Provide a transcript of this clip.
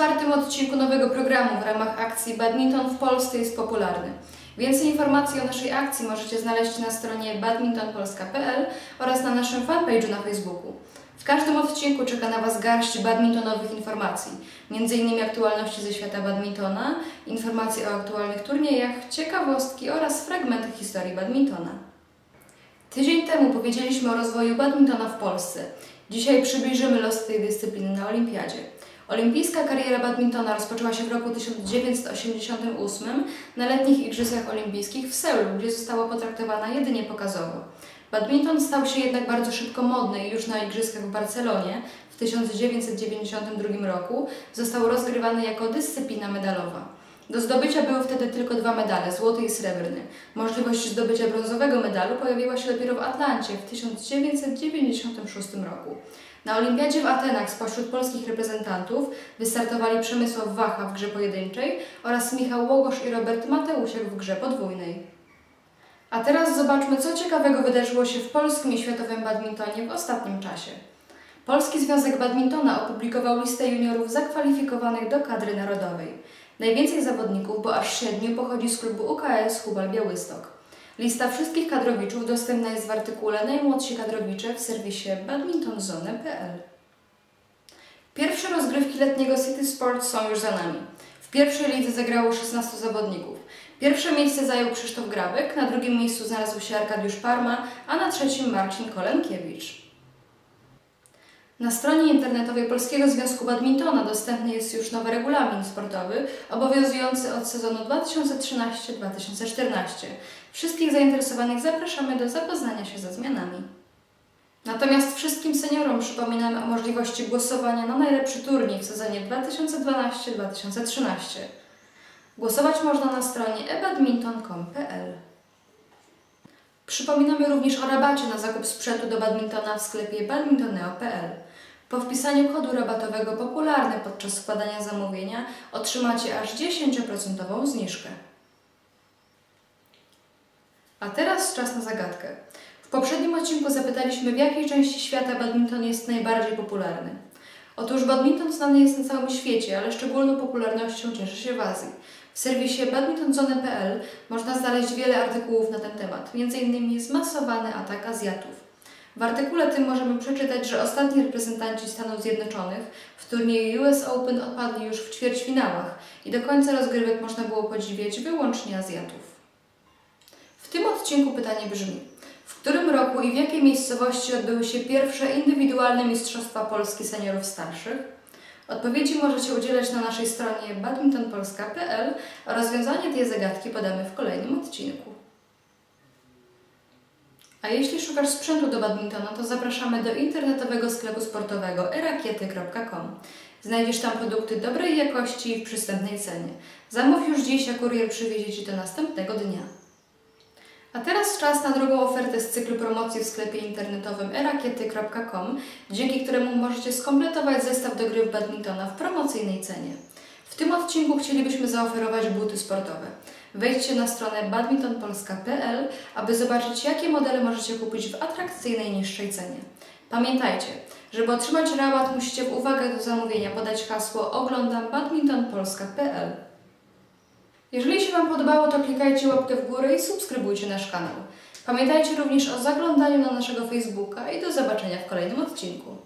czwartym odcinku nowego programu w ramach akcji Badminton w Polsce jest popularny. Więcej informacji o naszej akcji możecie znaleźć na stronie badmintonpolska.pl oraz na naszym fanpage'u na Facebooku. W każdym odcinku czeka na Was garść badmintonowych informacji, m.in. aktualności ze świata badmintona, informacje o aktualnych turniejach, ciekawostki oraz fragmenty historii badmintona. Tydzień temu powiedzieliśmy o rozwoju badmintona w Polsce. Dzisiaj przybliżymy los tej dyscypliny na Olimpiadzie. Olimpijska kariera badmintona rozpoczęła się w roku 1988 na letnich Igrzyskach Olimpijskich w Seulu, gdzie została potraktowana jedynie pokazowo. Badminton stał się jednak bardzo szybko modny i już na Igrzyskach w Barcelonie w 1992 roku został rozgrywany jako dyscyplina medalowa. Do zdobycia były wtedy tylko dwa medale, złoty i srebrny. Możliwość zdobycia brązowego medalu pojawiła się dopiero w Atlancie w 1996 roku. Na Olimpiadzie w Atenach spośród polskich reprezentantów wystartowali Przemysław Wacha w grze pojedynczej oraz Michał Łogosz i Robert Mateusiak w grze podwójnej. A teraz zobaczmy, co ciekawego wydarzyło się w polskim i światowym badmintonie w ostatnim czasie. Polski Związek Badmintona opublikował listę juniorów zakwalifikowanych do kadry narodowej. Najwięcej zawodników, bo aż siedmiu, pochodzi z klubu UKS Hubal Białystok. Lista wszystkich kadrowiczów dostępna jest w artykule Najmłodsi kadrowicze w serwisie badmintonzone.pl. Pierwsze rozgrywki letniego City Sports są już za nami. W pierwszej lidze zagrało 16 zawodników. Pierwsze miejsce zajął Krzysztof Grabek, na drugim miejscu znalazł się Arkadiusz Parma, a na trzecim Marcin Kolenkiewicz. Na stronie internetowej Polskiego Związku Badmintona dostępny jest już nowy regulamin sportowy, obowiązujący od sezonu 2013-2014. Wszystkich zainteresowanych zapraszamy do zapoznania się ze zmianami. Natomiast wszystkim seniorom przypominamy o możliwości głosowania na najlepszy turniej w sezonie 2012-2013. Głosować można na stronie ebadminton.com.pl. Przypominamy również o rabacie na zakup sprzętu do badmintona w sklepie badmintoneo.pl. Po wpisaniu kodu rabatowego popularny podczas składania zamówienia otrzymacie aż 10% zniżkę. A teraz czas na zagadkę. W poprzednim odcinku zapytaliśmy, w jakiej części świata badminton jest najbardziej popularny. Otóż badminton znany jest na całym świecie, ale szczególną popularnością cieszy się w Azji. W serwisie badmintonzone.pl można znaleźć wiele artykułów na ten temat, m.in. zmasowany atak Azjatów. W artykule tym możemy przeczytać, że ostatni reprezentanci Stanów Zjednoczonych w turnieju US Open odpadli już w ćwierćfinałach i do końca rozgrywek można było podziwiać wyłącznie Azjatów. W tym odcinku pytanie brzmi: w którym roku i w jakiej miejscowości odbyły się pierwsze indywidualne Mistrzostwa Polski seniorów starszych? Odpowiedzi możecie udzielać na naszej stronie badmintonpolska.pl, a rozwiązanie tej zagadki podamy w kolejnym odcinku. A jeśli szukasz sprzętu do badmintona, to zapraszamy do internetowego sklepu sportowego erakiety.com. Znajdziesz tam produkty dobrej jakości i w przystępnej cenie. Zamów już dziś, a kurier przywiezie Ci do następnego dnia. A teraz czas na drugą ofertę z cyklu promocji w sklepie internetowym erakiety.com, dzięki któremu możecie skompletować zestaw do gry w badmintona w promocyjnej cenie. W tym odcinku chcielibyśmy zaoferować buty sportowe. Wejdźcie na stronę badmintonpolska.pl, aby zobaczyć, jakie modele możecie kupić w atrakcyjnej, niższej cenie. Pamiętajcie, żeby otrzymać rabat, musicie w uwagę do zamówienia podać hasło oglądam badmintonpolska.pl. Jeżeli się Wam podobało, to klikajcie łapkę w górę i subskrybujcie nasz kanał. Pamiętajcie również o zaglądaniu na naszego Facebooka i do zobaczenia w kolejnym odcinku.